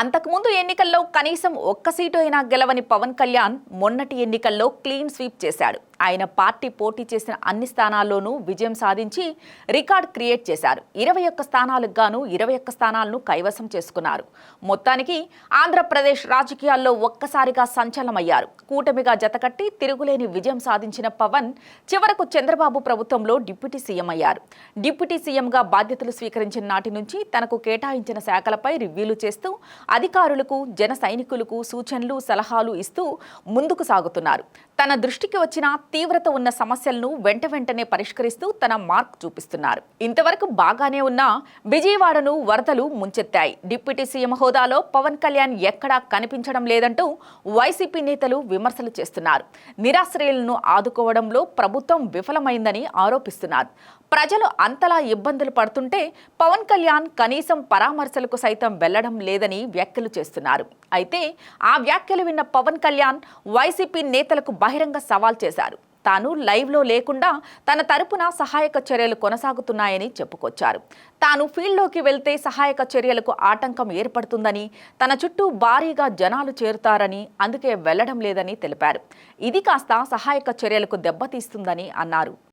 అంతకుముందు ఎన్నికల్లో కనీసం ఒక్క సీటు అయినా గెలవని పవన్ కళ్యాణ్ మొన్నటి ఎన్నికల్లో క్లీన్ స్వీప్ చేశాడు. ఆయన పార్టీ పోటీ చేసిన అన్ని స్థానాల్లోనూ విజయం సాధించి రికార్డ్ క్రియేట్ చేశారు. ఇరవై ఒక్క స్థానాలకు గాను ఇరవై ఒక్క స్థానాలను కైవసం చేసుకున్నారు. మొత్తానికి ఆంధ్రప్రదేశ్ రాజకీయాల్లో ఒక్కసారిగా సంచలనమయ్యారు. కూటమిగా జతకట్టి తిరుగులేని విజయం సాధించిన పవన్ చివరకు చంద్రబాబు ప్రభుత్వంలో డిప్యూటీ సీఎం అయ్యారు. డిప్యూటీ సీఎంగా బాధ్యతలు స్వీకరించిన నాటి నుంచి తనకు కేటాయించిన శాఖలపై రివ్యూలు చేస్తూ అధికారులకు జన సైనికులకు సూచనలు సలహాలు ఇస్తూ ముందుకు సాగుతున్నారు. తన దృష్టికి వచ్చిన తీవ్రత ఉన్న సమస్యలను వెంట వెంటనే పరిష్కరిస్తూ తన మార్క్ చూపిస్తున్నారు. ఇంతవరకు బాగానే ఉన్న విజయవాడను వరదలు ముంచెత్తాయి. డిప్యూటీ సీఎం హోదాలో పవన్ కళ్యాణ్ ఎక్కడా కనిపించడం లేదంటూ వైసీపీ నేతలు విమర్శలు చేస్తున్నారు. నిరాశ్రయులను ఆదుకోవడంలో ప్రభుత్వం విఫలమైందని ఆరోపిస్తున్నారు. ప్రజలు అంతలా ఇబ్బందులు పడుతుంటే పవన్ కళ్యాణ్ కనీసం పరామర్శలకు సైతం వెళ్ళడం లేదని వ్యాఖ్యలు చేస్తున్నారు. అయితే ఆ వ్యాఖ్యలు విన్న పవన్ కళ్యాణ్ వైసీపీ నేతలకు బహిరంగ సవాల్ చేశారు. తాను లైవ్లో లేకుండా తన తరపున సహాయక చర్యలు కొనసాగుతున్నాయని చెప్పుకొచ్చారు. తాను ఫీల్డ్లోకి వెళ్తే సహాయక చర్యలకు ఆటంకం ఏర్పడుతుందని తన చుట్టూ భారీగా జనాలు చేరుతారని అందుకే వెళ్ళడం లేదని తెలిపారు. ఇది కాస్త సహాయక చర్యలకు దెబ్బతీస్తుందని అన్నారు.